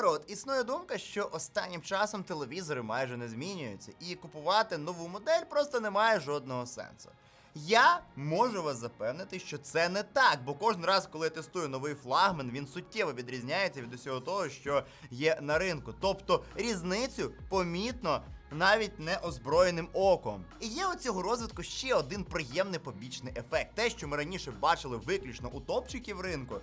народ, існує думка, що останнім часом телевізори майже не змінюються, і купувати нову модель просто не має жодного сенсу. Я можу вас запевнити, що це не так, бо кожен раз, коли я тестую новий флагман, він суттєво відрізняється від усього того, що є на ринку. Тобто різницю помітно навіть неозброєним оком. І є у цього розвитку ще один приємний побічний ефект. Те, що ми раніше бачили виключно у топчиків ринку.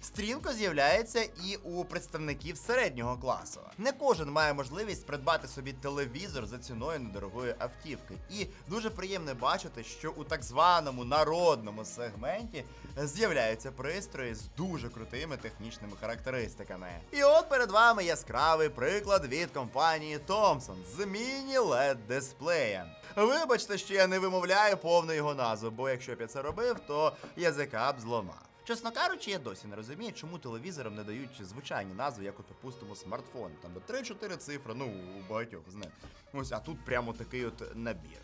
Стрімко з'являється і у представників середнього класу. Не кожен має можливість придбати собі телевізор за ціною недорогої автівки. І дуже приємно бачити, що у так званому народному сегменті з'являються пристрої з дуже крутими технічними характеристиками. І от перед вами яскравий приклад від компанії Thomson з міні-LED дисплеєм. Вибачте, що я не вимовляю повну його назву, бо якщо б я це робив, то язика б зламав. Чесно кажучи, я досі не розумію, чому телевізорам не дають звичайні назви, як от, припустимо, смартфон. Там 3-4 цифри, ну у багатьох з них. Ось, а тут прямо такий от набір.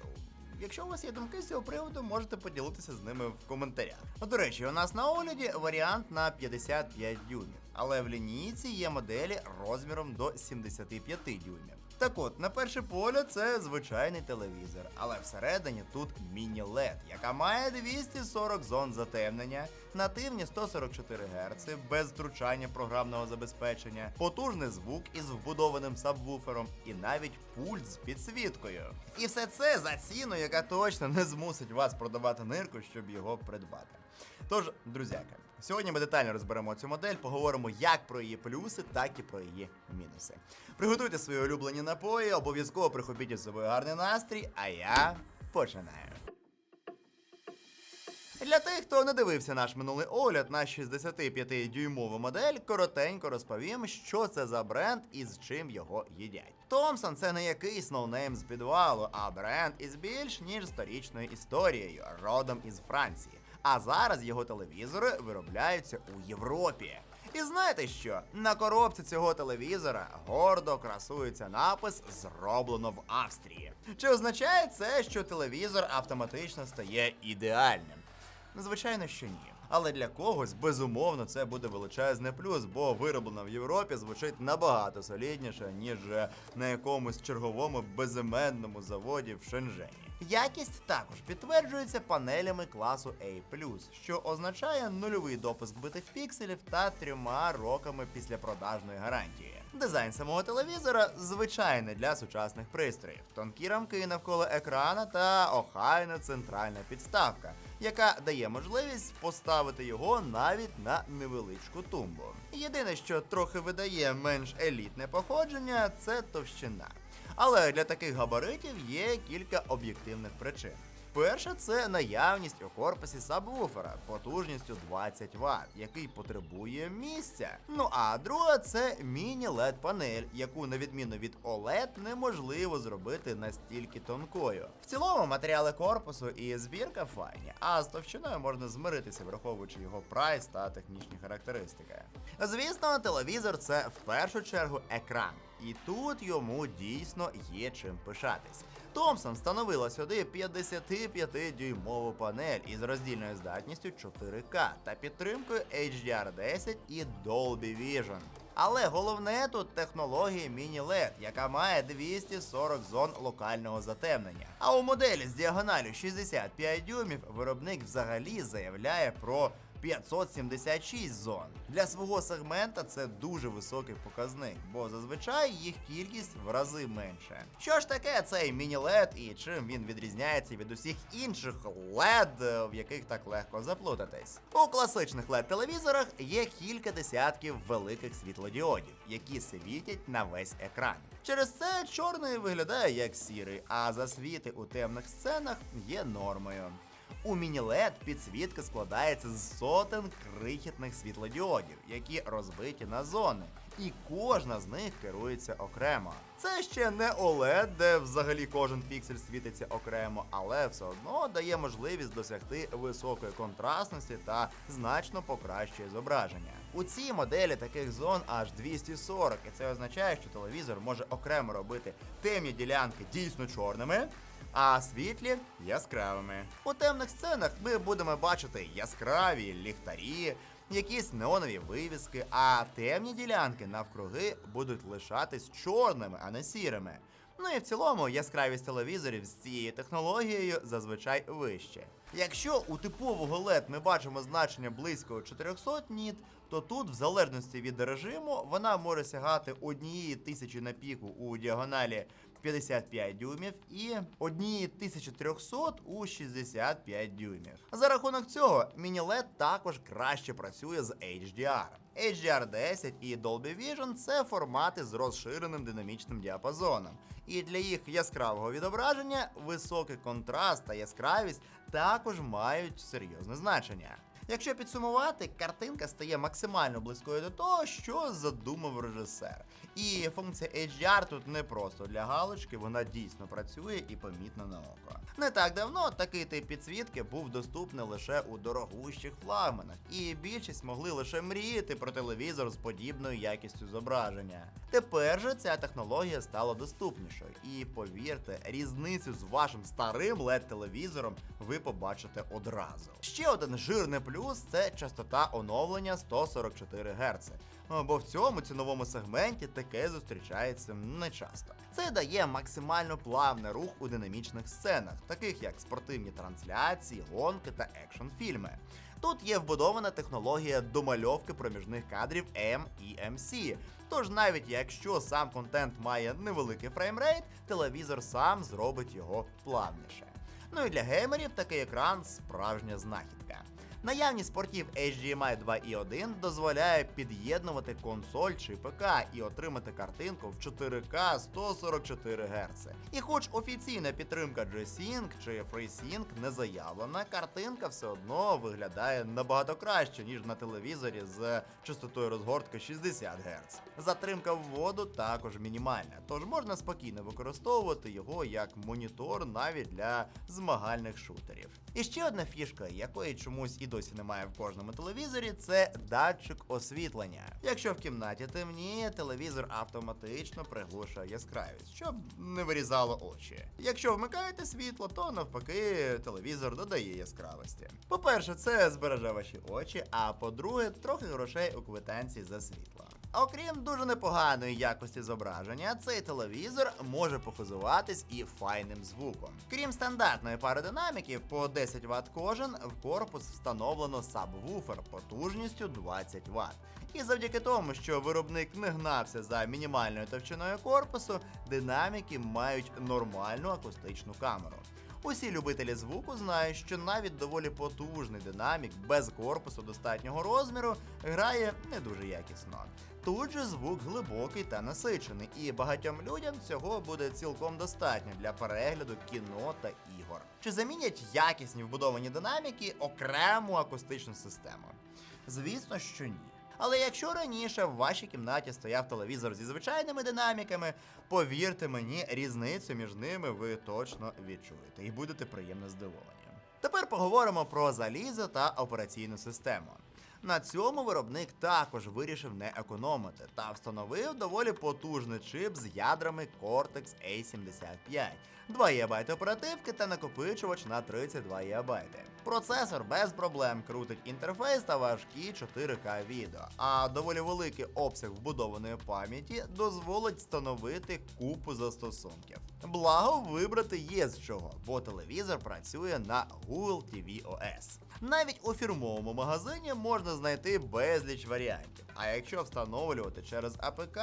Якщо у вас є думки з цього приводу, можете поділитися з ними в коментарях. До речі, у нас на огляді варіант на 55 дюймів, але в лінійці є моделі розміром до 75 дюймів. Так от, на перше погляд, це звичайний телевізор, але всередині тут міні-LED, яка має 240 зон затемнення, нативні 144 Гц без втручання програмного забезпечення, потужний звук із вбудованим сабвуфером і навіть пульт з підсвіткою. І все це за ціну, яка точно не змусить вас продавати нирку, щоб його придбати. Тож, друзяки, сьогодні ми детально розберемо цю модель, поговоримо як про її плюси, так і про її мінуси. Приготуйте свої улюблені напої, обов'язково прихопіть із собою гарний настрій, а я починаю. Для тих, хто не дивився наш минулий огляд на 65-дюймову модель, коротенько розповім, що це за бренд і з чим його їдять. Томсон це не якийсь ноунейм з підвалу, а бренд із більш ніж сторічною історією, родом із Франції. А зараз його телевізори виробляються у Європі. І знаєте що? На коробці цього телевізора гордо красується напис Зроблено в Австрії. Чи означає це, що телевізор автоматично стає ідеальним? Звичайно, що ні. Але для когось, безумовно, це буде величезний плюс, бо вироблено в Європі звучить набагато солідніше, ніж на якомусь черговому безіменному заводі в Шенжені. Якість також підтверджується панелями класу A+, що означає нульовий допуск битих пікселів та трьома роками після продажної гарантії. Дизайн самого телевізора звичайний для сучасних пристроїв. Тонкі рамки навколо екрана та охайна центральна підставка, яка дає можливість поставити його навіть на невеличку тумбу. Єдине, що трохи видає менш елітне походження, це товщина. Але для таких габаритів є кілька об'єктивних причин. Перше, це наявність у корпусі сабвуфера потужністю 20 Вт, який потребує місця. Ну а друге, це міні-LED панель, яку на відміну від OLED неможливо зробити настільки тонкою. В цілому матеріали корпусу і збірка файні, а з товщиною можна змиритися, враховуючи його прайс та технічні характеристики. Звісно, телевізор це в першу чергу екран, і тут йому дійсно є чим пишатись. Томсон встановила сюди 55-дюймову панель із роздільною здатністю 4К та підтримкою HDR10 і Dolby Vision. Але головне тут технологія Mini-LED, яка має 240 зон локального затемнення. А у моделі з діагоналю 65 дюймів виробник взагалі заявляє про 576 зон. Для свого сегмента це дуже високий показник, бо зазвичай їх кількість в рази менше. Що ж таке цей міні-LED і чим він відрізняється від усіх інших LED, в яких так легко заплутатись? У класичних LED телевізорах є кілька десятків великих світлодіодів, які світять на весь екран. Через це чорний виглядає як сірий, а засвіти у темних сценах є нормою. У міні-LED підсвітка складається з сотень крихітних світлодіодів, які розбиті на зони, і кожна з них керується окремо. Це ще не OLED, де взагалі кожен піксель світиться окремо, але все одно дає можливість досягти високої контрастності та значно покращує зображення. У цій моделі таких зон аж 240, і це означає, що телевізор може окремо робити темні ділянки дійсно чорними а світлі яскравими. У темних сценах ми будемо бачити яскраві ліхтарі, якісь неонові вивіски, а темні ділянки навкруги будуть лишатись чорними, а не сірими. Ну і в цілому яскравість телевізорів з цією технологією зазвичай вище. Якщо у типового LED ми бачимо значення близько 400 ніт, то тут, в залежності від режиму, вона може сягати однієї тисячі на піку у діагоналі 55 дюймів і 1300 у 65 дюймів. За рахунок цього, міні-LED також краще працює з HDR. HDR10 і Dolby Vision це формати з розширеним динамічним діапазоном. І для їх яскравого відображення високий контраст та яскравість також мають серйозне значення. Якщо підсумувати, картинка стає максимально близькою до того, що задумав режисер. І функція HDR тут не просто для галочки, вона дійсно працює і помітна на око. Не так давно такий тип підсвітки був доступний лише у дорогущих флагманах, і більшість могли лише мріяти про телевізор з подібною якістю зображення. Тепер же ця технологія стала доступнішою, і повірте, різницю з вашим старим led телевізором ви побачите одразу. Ще один жирний плюс це частота оновлення 144 Гц. Бо в цьому ціновому сегменті таке зустрічається нечасто. Це дає максимально плавний рух у динамічних сценах, таких як спортивні трансляції, гонки та екшн фільми. Тут є вбудована технологія домальовки проміжних кадрів M і MC. Тож навіть якщо сам контент має невеликий фреймрейт, телевізор сам зробить його плавніше. Ну і для геймерів такий екран справжня знахідка. Наявність портів HDMI 2.1 дозволяє під'єднувати консоль чи ПК і отримати картинку в 4К 144 Гц. І хоч офіційна підтримка G-Sync чи FreeSync не заявлена, картинка все одно виглядає набагато краще, ніж на телевізорі з частотою розгортки 60 Гц. Затримка вводу також мінімальна, тож можна спокійно використовувати його як монітор навіть для змагальних шутерів. І ще одна фішка, якої чомусь і досі немає в кожному телевізорі, це датчик освітлення. Якщо в кімнаті темніє, телевізор автоматично приглушує яскравість, щоб не вирізало очі. Якщо вмикаєте світло, то навпаки телевізор додає яскравості. По-перше, це збереже ваші очі, а по-друге, трохи грошей у квитанції за світло. Окрім дуже непоганої якості зображення, цей телевізор може похизуватись і файним звуком. Крім стандартної пари динаміків по 10 Вт кожен, в корпус встановлено сабвуфер потужністю 20 Вт. І завдяки тому, що виробник не гнався за мінімальною товщиною корпусу, динаміки мають нормальну акустичну камеру. Усі любителі звуку знають, що навіть доволі потужний динамік без корпусу достатнього розміру грає не дуже якісно. Тут же звук глибокий та насичений, і багатьом людям цього буде цілком достатньо для перегляду кіно та ігор. Чи замінять якісні вбудовані динаміки окрему акустичну систему? Звісно, що ні. Але якщо раніше в вашій кімнаті стояв телевізор зі звичайними динаміками, повірте мені, різницю між ними ви точно відчуєте і будете приємно здивовані. Тепер поговоримо про залізо та операційну систему. На цьому виробник також вирішив не економити та встановив доволі потужний чип з ядрами Cortex A75, 2 ГБ оперативки та накопичувач на 32 ГБ. Процесор без проблем крутить інтерфейс та важкі 4К відео, а доволі великий обсяг вбудованої пам'яті дозволить встановити купу застосунків. Благо вибрати є з чого, бо телевізор працює на Google TV OS. Навіть у фірмовому магазині можна знайти безліч варіантів. А якщо встановлювати через АПК,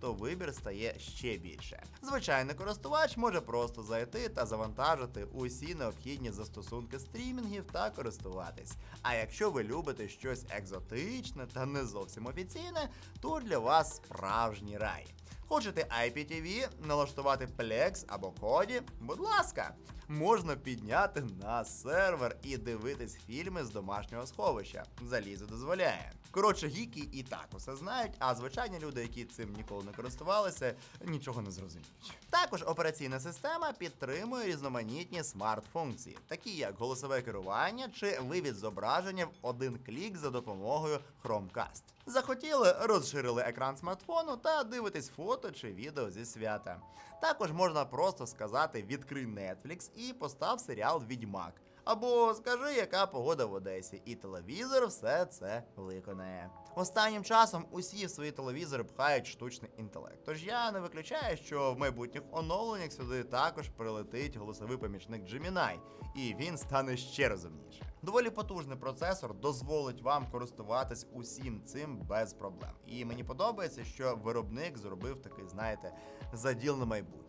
то вибір стає ще більше. Звичайний користувач може просто зайти та завантажити усі необхідні застосунки стрімінгів та користуватись. А якщо ви любите щось екзотичне та не зовсім офіційне, то для вас справжній рай. Хочете IPTV, налаштувати Plex або Коді? Будь ласка, можна підняти на сервер і дивитись фільми з домашнього сховища. Залізо дозволяє. Коротше, гіки і так усе знають, а звичайні люди, які цим ніколи не користувалися, нічого не зрозуміють. Також операційна система підтримує різноманітні смарт-функції, такі як голосове керування чи вивід зображення в один клік за допомогою Chromecast. Захотіли, розширили екран смартфону та дивитесь фото чи відео зі свята. Також можна просто сказати відкрий Netflix і постав серіал Відьмак. Або скажи, яка погода в Одесі, і телевізор все це виконає. Останнім часом усі в свої телевізори пхають штучний інтелект. Тож я не виключаю, що в майбутніх оновленнях сюди також прилетить голосовий помічник Gemini, і він стане ще розумнішим. Доволі потужний процесор дозволить вам користуватись усім цим без проблем. І мені подобається, що виробник зробив такий, знаєте, заділ на майбутнє.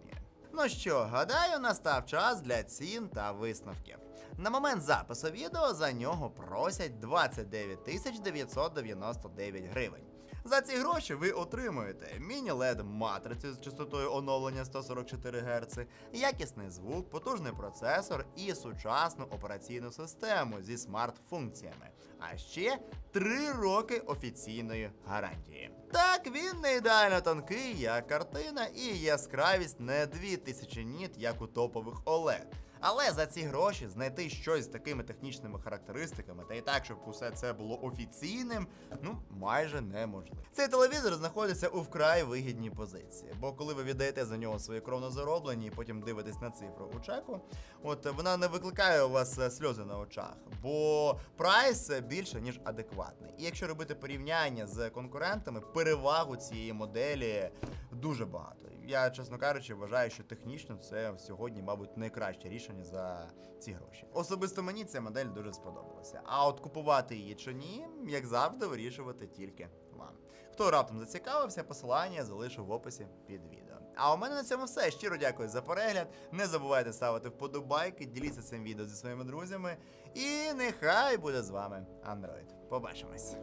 Ну що, гадаю, настав час для цін та висновків. На момент запису відео за нього просять 29 тисяч 999 гривень. За ці гроші ви отримуєте міні-LED матрицю з частотою оновлення 144 Гц, якісний звук, потужний процесор і сучасну операційну систему зі смарт-функціями. А ще 3 роки офіційної гарантії. Так, він не ідеально тонкий, як картина, і яскравість не 2000 ніт, як у топових OLED. Але за ці гроші знайти щось з такими технічними характеристиками, та і так, щоб усе це було офіційним, ну майже неможливо. Цей телевізор знаходиться у вкрай вигідній позиції, бо коли ви віддаєте за нього свої кровно зароблені і потім дивитесь на цифру у чеку, от вона не викликає у вас е, сльози на очах, бо прайс е, більше ніж адекватний. І якщо робити порівняння з конкурентами, перевагу цієї моделі дуже багато. Я, чесно кажучи, вважаю, що технічно це сьогодні, мабуть, найкраще рішення за ці гроші. Особисто мені ця модель дуже сподобалася. А от купувати її чи ні, як завжди, вирішувати тільки вам. Хто раптом зацікавився, посилання залишу в описі під відео. А у мене на цьому все. Щиро дякую за перегляд. Не забувайте ставити вподобайки, діліться цим відео зі своїми друзями. І нехай буде з вами Android. Побачимось!